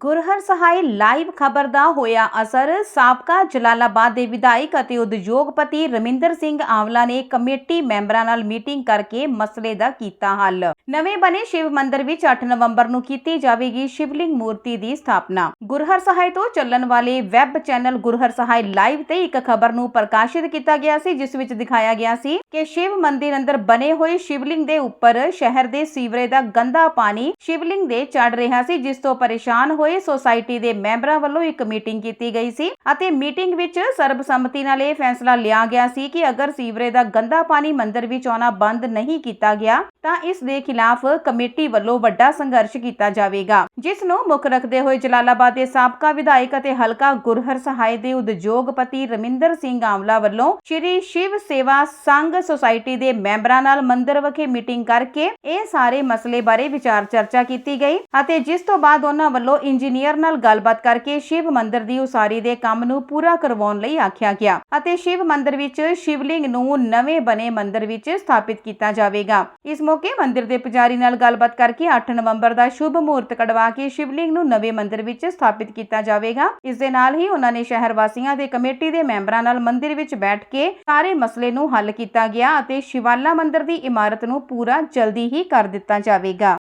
ਗੁਰਹਰ Sahai live ਖਬਰ ਦਾ ਹੋਇਆ ਅਸਰ, ਸਾਬਕਾ ਜਲਾਲਾਬਾਦ ਦੇ ਵਿਧਾਇਕ ਅਤੇ ਉਦਯੋਗਪਤੀ ਰਮਿੰਦਰ ਸਿੰਘ ਆਵਲਾ ਨੇ ਕਮੇਟੀ ਮੈਂਬਰਾਂ ਨਾਲ ਮੀਟਿੰਗ ਕਰਕੇ ਮਸਲੇ ਦਾ ਕੀਤਾ ਹੱਲ। ਨਵੇਂ ਬਣੇ ਸ਼ਿਵ ਮੰਦਿਰ ਵਿੱਚ 8 ਨਵੰਬਰ ਨੂੰ ਕੀਤੀ ਜਾਵੇਗੀ ਸ਼ਿਵਲਿੰਗ ਮੂਰਤੀ ਦੀ ਸਥਾਪਨਾ। ਗੁਰਹਰ ਸਹਾਇ ਤੋਂ ਚੱਲਣ ਵਾਲੇ web channel Gurhar Sahai live ਤੇ ਇੱਕ ਖਬਰ ਨੂੰ ਪ੍ਰਕਾਸ਼ਿਤ ਕੀਤਾ ਗਿਆ ਸੀ, ਜਿਸ ਵਿੱਚ ਦਿਖਾਇਆ ਗਿਆ ਸੀ ਕਿ ਸ਼ਿਵ ਮੰਦਿਰ ਅੰਦਰ ਬਣੇ ਹੋਏ ਸ਼ਿਵਲਿੰਗ ਦੇ ਉੱਪਰ ਸ਼ਹਿਰ ਦੇ ਸੀਵਰੇਜ ਦਾ ਗੰਦਾ ਪਾਣੀ ਸ਼ਿਵਲਿੰਗ ਦੇ ਚੜ ਰਿਹਾ ਸੀ, ਜਿਸ ਤੋਂ ਪਰੇਸ਼ਾਨ ਹੋਏ ਸੋਸਾਇਟੀ ਦੇ ਮੈਂਬਰਾਂ ਵੱਲੋਂ ਇੱਕ ਮੀਟਿੰਗ ਕੀਤੀ ਗਈ ਸੀ ਅਤੇ ਮੀਟਿੰਗ ਵਿੱਚ ਸਰਬਸੰਮਤੀ ਨਾਲ ਇਹ ਫੈਸਲਾ ਲਿਆ ਗਿਆ ਸੀ ਕਿ ਅਗਰ ਸੀਵਰੇਜ ਦਾ ਗੰਦਾ ਪਾਣੀ ਮੰਦਿਰ ਵਿੱਚ ਆਉਣਾ ਬੰਦ ਨਹੀਂ ਕੀਤਾ ਗਿਆ, ਤਾਂ ਇਸ ਦੇ ਖਿਲਾਫ ਕਮੇਟੀ ਵੱਲੋਂ ਵੱਡਾ ਸੰਘਰਸ਼ ਕੀਤਾ ਜਾਵੇਗਾ, ਜਿਸ ਨੂੰ ਮੁੱਖ ਰੱਖਦੇ ਹੋਏ ਜਲਾਲਾਬਾਦ ਦੇ ਸਾਬਕਾ ਵਿਧਾਇਕ ਅਤੇ ਹਲਕਾ ਗੁਰਹਰ ਸਹਾਇ ਦੇ ਉਦਯੋਗਪਤੀ ਰਮਿੰਦਰ ਸਿੰਘ ਆਵਲਾ ਵੱਲੋਂ ਸ਼੍ਰੀ ਸ਼ਿਵ ਸੇਵਾ ਸੰਘ ਸੁਸਾਇਟੀ ਦੇ ਮੈਂਬਰਾਂ ਨਾਲ ਮੰਦਿਰ ਵਿਖੇ ਮੀਟਿੰਗ ਕਰਕੇ ਇਹ ਸਾਰੇ ਮਸਲੇ ਬਾਰੇ ਵਿਚਾਰ ਚਰਚਾ ਕੀਤੀ ਗਈ ਅਤੇ ਜਿਸ ਤੋਂ ਬਾਅਦ ਉਹਨਾਂ ਵੱਲੋਂ ਇੰਜੀਨੀਅਰ ਨਾਲ ਗੱਲਬਾਤ ਕਰਕੇ ਸ਼ਿਵ ਮੰਦਿਰ ਦੀ ਉਸਾਰੀ ਦੇ ਕੰਮ ਨੂੰ ਪੂਰਾ ਕਰਵਾਉਣ ਲਈ ਆਖਿਆ ਗਿਆ ਅਤੇ ਸ਼ਿਵ ਮੰਦਿਰ ਵਿੱਚ ਸ਼ਿਵਲਿੰਗ ਨੂੰ ਨਵੇਂ ਬਣੇ ਮੰਦਿਰ ਵਿੱਚ ਸਥਾਪਿਤ ਕੀਤਾ ਜਾਵੇਗਾ। ਇਸ ਮੌਕੇ ਮੰਦਿਰ ਦੇ ਪੁਜਾਰੀ ਨਾਲ ਗੱਲਬਾਤ ਕਰਕੇ 8 ਨਵੰਬਰ ਦਾ ਸ਼ੁਭ ਮਹੂਰਤ ਕਢਵਾ ਕੇ ਸ਼ਿਵਲਿੰਗ ਨੂੰ ਨਵੇਂ ਮੰਦਿਰ ਵਿੱਚ ਸਥਾਪਿਤ ਕੀਤਾ ਜਾਵੇਗਾ। ਇਸ ਦੇ ਨਾਲ ਹੀ ਉਹਨਾਂ ਨੇ ਸ਼ਹਿਰ ਵਾਸੀਆਂ ਦੇ ਕਮੇਟੀ ਦੇ ਮੈਂਬਰਾਂ ਨਾਲ ਮੰਦਿਰ ਵਿੱਚ ਬੈਠ ਕੇ ਸਾਰੇ ਮਸਲੇ ਨੂੰ ਹੱਲ ਕੀਤਾ ਗਿਆ ਅਤੇ ਸ਼ਿਵਾਲਾ ਮੰਦਿਰ ਦੀ ਇਮਾਰਤ ਨੂੰ ਪੂਰਾ ਜਲਦੀ ਹੀ ਕਰ ਦਿੱਤਾ ਜਾਵੇਗਾ।